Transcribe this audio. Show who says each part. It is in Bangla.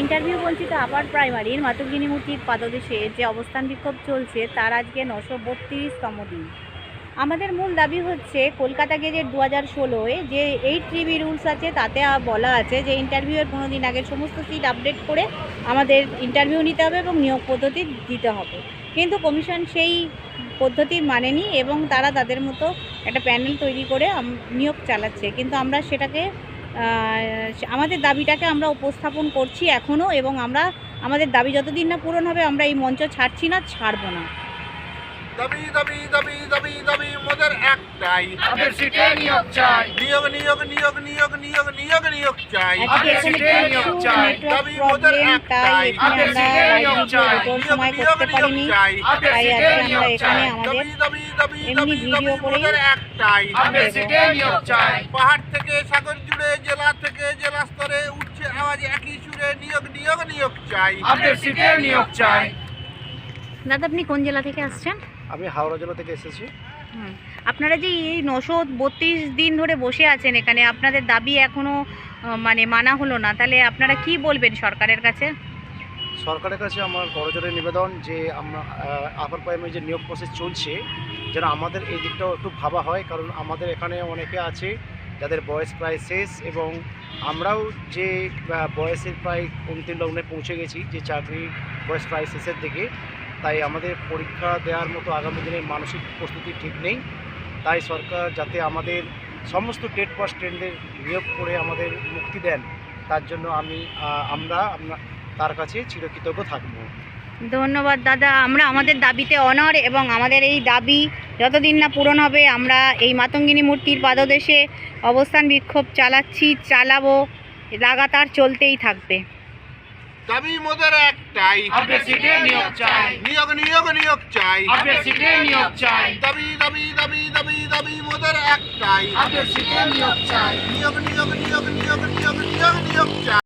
Speaker 1: ইন্টারভিউ বলছি তো আপার প্রাইমারির মাতঙ্গিনী পাদদেশে যে অবস্থান বিক্ষোভ চলছে, তার আজকে নশো বত্রিশতম দিন। আমাদের মূল দাবি হচ্ছে, কলকাতা গেজেট দু হাজার ষোলোয় যে এইট থ্রিবি রুলস আছে, তাতে বলা আছে যে ইন্টারভিউয়ের পনেরো দিন আগে সমস্ত সিট আপডেট করে আমাদের ইন্টারভিউ নিতে হবে এবং নিয়োগ পদ্ধতি দিতে হবে। কিন্তু কমিশন সেই পদ্ধতি মানেনি এবং তারা তাদের মতো একটা প্যানেল তৈরি করে নিয়োগ চালাচ্ছে। কিন্তু আমরা সেটাকে আমাদের দাবিটাকে আমরা উপস্থাপন করছি এখনও এবং আমরা, আমাদের দাবি যতদিন না পূরণ হবে, আমরা এই মঞ্চ ছাড়ছি না, ছাড়বো না।
Speaker 2: দাবি দাবি দাবি দাবি দাবি মোদের একটাই
Speaker 3: আমাদের সিটে নিয়োগ চাই
Speaker 2: নিয়োগ নিয়োগ নিয়োগ নিয়োগ নিয়োগ নিয়োগ নিয়োগ চাই
Speaker 1: এখানে
Speaker 3: নিয়োগ চাই।
Speaker 2: দাবি মোদের একটাই।
Speaker 3: আমাদের
Speaker 1: আমরা
Speaker 3: নিয়োগ চাই।
Speaker 1: সময় করতে পারিনি তাই আজকে আমরা এখানে আমাদের
Speaker 2: দাবি দাবি দাবি
Speaker 1: এমনি ভিডিও
Speaker 2: দাবি একটাই
Speaker 3: আমাদের সিটে নিয়োগ চাই
Speaker 2: পাহাড় থেকে সাগর জুড়ে জেলা থেকে জেলা স্তরে উঠছে আওয়াজ একই সুরে নিয়োগ নিয়োগ নিয়োগ চাই
Speaker 3: আমাদের সিটে নিয়োগ চাই
Speaker 1: দাদা আপনি কোন জেলা থেকে আসছেন?
Speaker 4: আমি হাওড়া জেলা থেকে এসেছি।
Speaker 1: আপনারা যে এই নশো বত্রিশ দিন ধরে বসে আছেন এখানে আপনাদের দাবি এখনও আহ, মানে মানা হলো না। তাহলে আপনারা কি বলবেন সরকারের কাছে?
Speaker 4: সরকারের কাছে আমার করজোরে নিবেদন যে আমরা আপার প্রাইমারি যে নিয়োগ প্রসেস চলছে যেন আমাদের এই দিকটাও একটু ভাবা হয়। কারণ আমাদের এখানে অনেকে আছে যাদের বয়স প্রায় শেষ এবং আমরাও যে বয়সের প্রায় অন্তিম লগ্নে পৌঁছে গেছি যে চাকরি বয়স প্রায় শেষের দিকে তাই আমাদের পরীক্ষা দেওয়ার মতো আগামী দিনে মানসিক প্রস্তুতি ঠিক নেই। তাই সরকার যাতে আমাদের সমস্ত টেট পাস স্টুডেন্টদের নিয়োগ করে আমাদের মুক্তি দেন, তার জন্য আমি আমরা- তার কাছে চিরকৃতজ্ঞ থাকব।
Speaker 1: ধন্যবাদ দাদা। আমরা আমাদের দাবিতে অনর এবং আমাদের এই দাবি যতদিন না পূরণ হবে, আমরা এই মাতঙ্গিনী মূর্তির পাদদেশে অবস্থান বিক্ষোভ চালাচ্ছি, চালাবো, লাগাতার চলতেই থাকবে।
Speaker 2: দাবি মোদের একটাই।
Speaker 3: সিটে নিয়োগ চাই।
Speaker 2: নিয়োগ নিয়োগ নিয়োগ চাই।
Speaker 3: সিটে নিয়োগ চাই।
Speaker 2: দাবি দাবি দাবি দাবি দাবি মোদের একটাই।
Speaker 3: আমাদের নিয়োগ চাই।
Speaker 2: নিয়োগ নিয়োগ নিয়োগ নিয়োগ নিয়োগ নিয়োগ নিয়োগ চাই।